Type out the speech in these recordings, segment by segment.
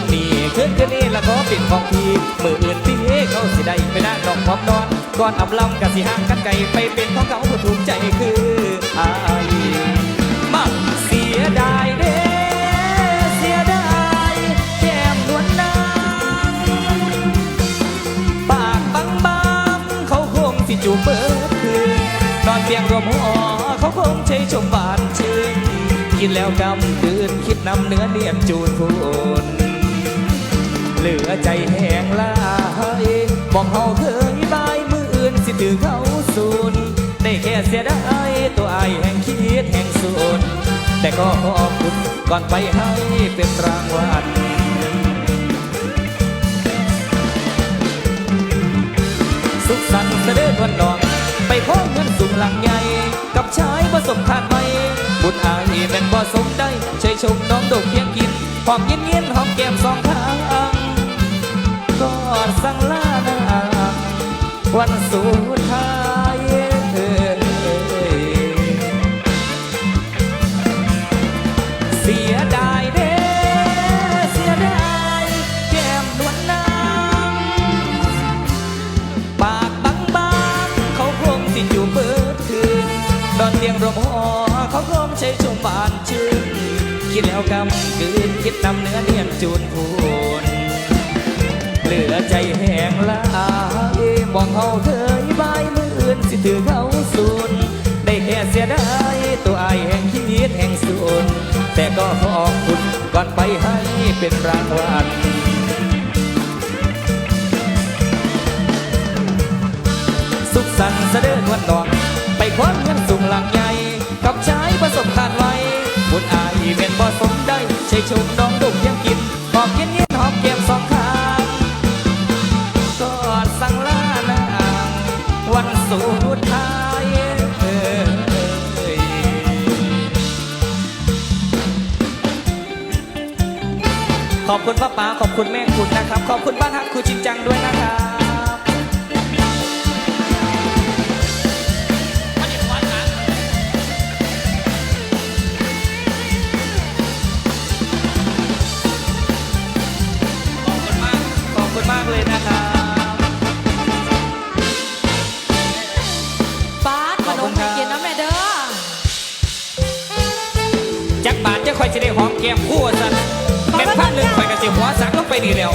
นนี้คืนคืนนี้ล้วก็ป็นของพี่มืออื่นพี่เขาสิได้ไปด้านดอกพร้อมนอนก่อนอับลำกับสิห่างกันไกลไปเป็นของเขาผู้ถูกใจคืออายมาเสียดายเด้เสียดายแก้มนวลนางปากบางบางเขาคงสิจูบเบิดคืนนอนเตียงรวมหอเขาคงใช้ชมบานชื่นกินแล้วกำคืนคิดนำเนื้อเนียนจูนพูน เหลือใจแห้งลายมองเฮาเคยบายมืออื่นสิถือเขาสูนได้แค่เสียดายตัวไอแห่งคิดแห่งสูนแต่ก็ขอบคุณก่อนไปให้เป็นรางวัลสุขสันต์เสด็จวันดองไปขอเงินสุ่มหลังใหญ่กับชายผสมขาดไม่บุญอายแม่นบ่สมได้ใช้ชมน้องดกเพียงกินหอมเย็นเย็นหอมแก้มสอง วันสุดท้ายเสียดายเด้เสียดายแก้มนวลนางปากบางบางๆเขาคงสิดอยู่เบิดคืนนอนเตียงรมหอเขาคงใช้ชมบานชื่นคิดแล้วกำคืนคิดนำเนื้อเนียนจูนพูนเหลือใจแห้งลาย มองเขาเคยบายมือนสิถือเขาสูนได้แค่เสียดายตัวไอแห่งคิดแห่งสูนแต่ก็ขอบคุณก่อนไปให้เป็นรางวัลสุขสันต์เสด็จวันดองไปคว้าเงินสุ่มหลังใหญ่กับชายประสบการณ์ไว้บุญอายเป็นบ่สมได้ใช้ชมน้องดุกยังกินห อบคุณป้าป๋าขอบคุณแม่คุณนะครับ ขอบคุณบ้านฮักครูจริงจังด้วยนะครับขอบคุณมากขอบคุณมากเลยนะครับป้าดขนมให้กินน้ำแม่เด้อจักบาทจะคอยจะได้หอมแก้มคู่สันเป็นพันหนึ่งคอยกระเจียว หัวสักลงไปนี่เร็ว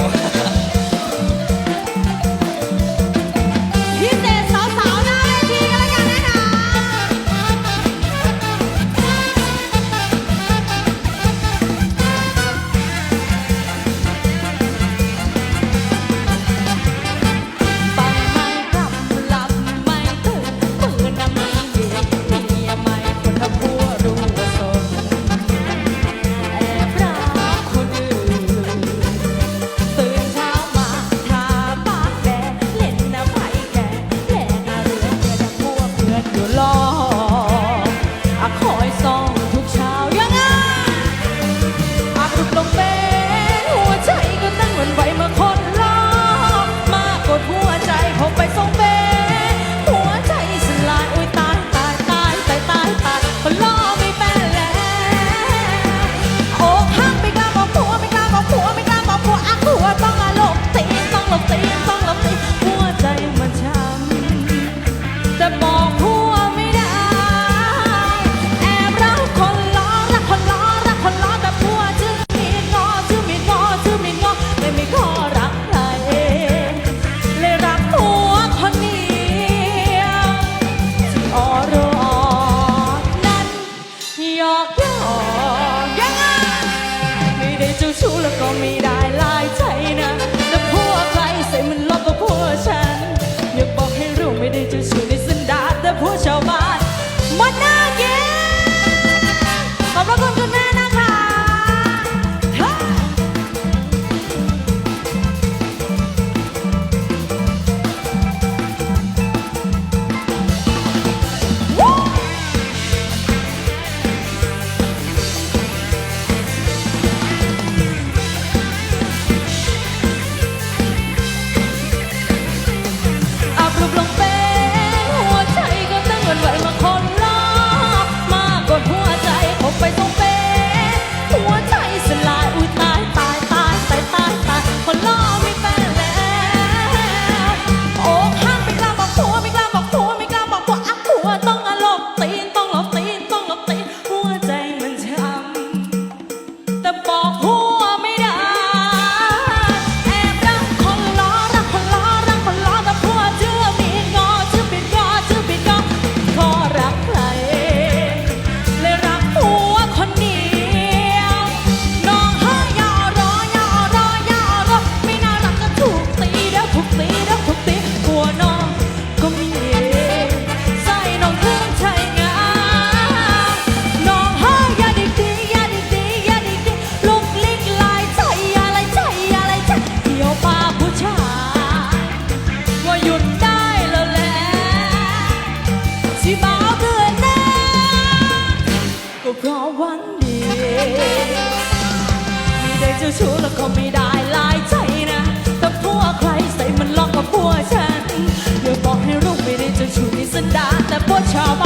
ที่เบาเกินนะก็เพราะวันดีไมีได้เจ้ชู้แล้วก็ไม่ได้ลายใจนะแต่พัวใครใส่มันล็อกกับพัวฉันเดี๋ยวบอกให้รู้ไม่ได้เจ้ชู้ที่สันดาแต่พวกชาวบ้าน